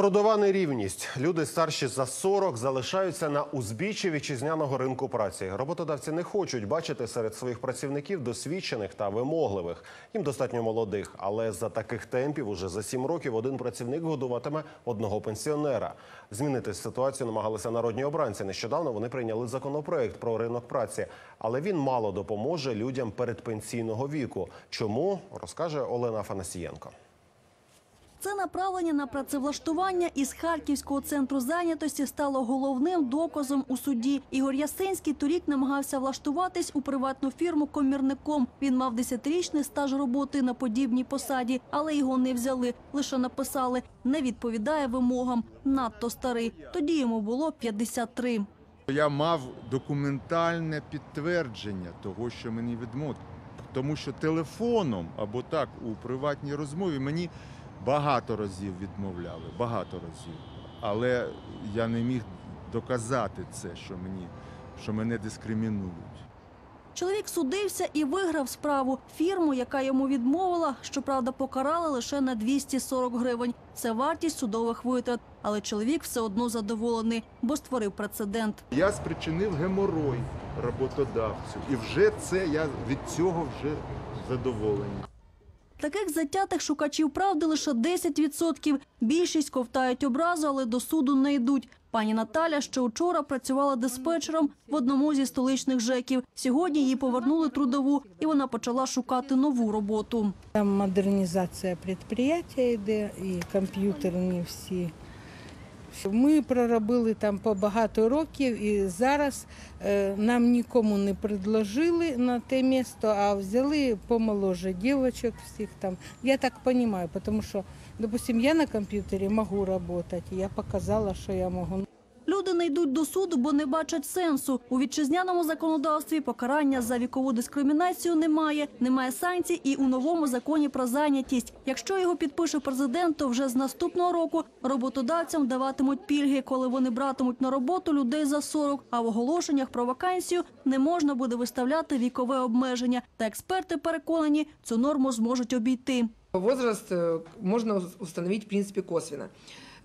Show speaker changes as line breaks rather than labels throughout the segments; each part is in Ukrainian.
Трудова нерівність. Люди старші за 40 залишаються на узбіччі вітчизняного ринку праці. Роботодавці не хочуть бачити серед своїх працівників досвідчених та вимогливих. Їм достатньо молодих, але за таких темпів уже за 7 років один працівник годуватиме одного пенсіонера. Змінити ситуацію намагалися народні обранці. Нещодавно вони прийняли законопроект про ринок праці, але він мало допоможе людям передпенсійного віку. Чому розкаже Олена Фанасієнко.
Це направлення на працевлаштування із Харківського центру зайнятості стало головним доказом у суді. Ігор Ясинський торік намагався влаштуватись у приватну фірму комірником. Він мав 10-річний стаж роботи на подібній посаді, але його не взяли. Лише написали не відповідає вимогам. Надто старий. Тоді йому було 53.
Я мав документальне підтвердження того, що мені відмовили. Тому що телефоном або так у приватній розмові мені багато разів відмовляли, багато разів. Але я не міг доказати це, що мені що мене дискримінують.
Чоловік судився і виграв справу. Фірму, яка йому відмовила, щоправда, покарали лише на 240 гривень. Це вартість судових витрат. Але чоловік все одно задоволений, бо створив прецедент.
Я спричинив геморой роботодавцю, і вже це я від цього вже задоволений.
Таких затятих шукачів правди лише 10%. Більшість ковтають образу, але до суду не йдуть. Пані Наталя ще вчора працювала диспетчером в одному зі столичних ЖЕКів. Сьогодні їй повернули трудову, і вона почала шукати нову роботу.
Там модернізація підприємства йде і комп'ютерні всі. Ми проробили там по багато років і зараз е, нам нікому не предложили на те місто, а взяли помоложе дівчаток всіх там. Я так розумію, тому що, допустим, я на комп'ютері можу працювати, я показала, що я можу.
Люди не йдуть до суду, бо не бачать сенсу. У вітчизняному законодавстві покарання за вікову дискримінацію немає, немає санкцій і у новому законі про зайнятість. Якщо його підпише президент, то вже з наступного року роботодавцям даватимуть пільги, коли вони братимуть на роботу людей за 40, а в оголошеннях про вакансію не можна буде виставляти вікове обмеження. Та експерти переконані, цю норму зможуть обійти.
Возраст э, можно установить, в принципе, косвенно.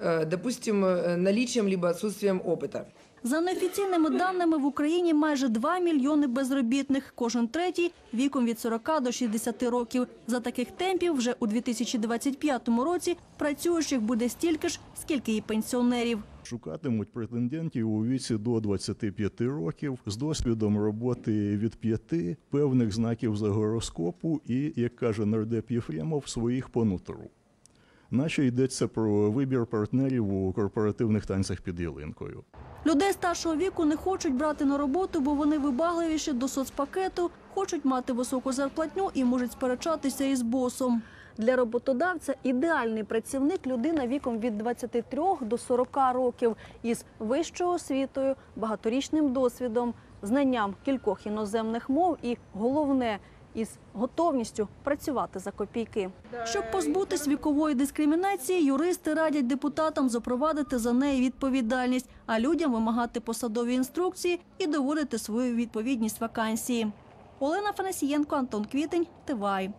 Э, Допустим, э, наличием либо отсутствием опыта.
За неофіційними даними в Україні майже 2 мільйони безробітних, кожен третій віком від 40 до 60 років. За таких темпів вже у 2025 році працюючих буде стільки ж, скільки і пенсіонерів.
Шукатимуть претендентів у віці до 25 років з досвідом роботи від 5, певних знаків за гороскопу і, як каже нардеп Єфремов, своїх по нутру. Наче йдеться про вибір партнерів у корпоративних танцях під ялинкою.
Людей старшого віку не хочуть брати на роботу, бо вони вибагливіші до соцпакету, хочуть мати високу зарплатню і можуть сперечатися із босом. Для роботодавця ідеальний працівник людина віком від 23 до 40 років із вищою освітою, багаторічним досвідом, знанням кількох іноземних мов і головне із готовністю працювати за копійки. Щоб позбутись вікової дискримінації, юристи радять депутатам запровадити за неї відповідальність, а людям вимагати посадові інструкції і доводити свою відповідність вакансії. Олена Фанасієнко, Антон Квітень, Тивай.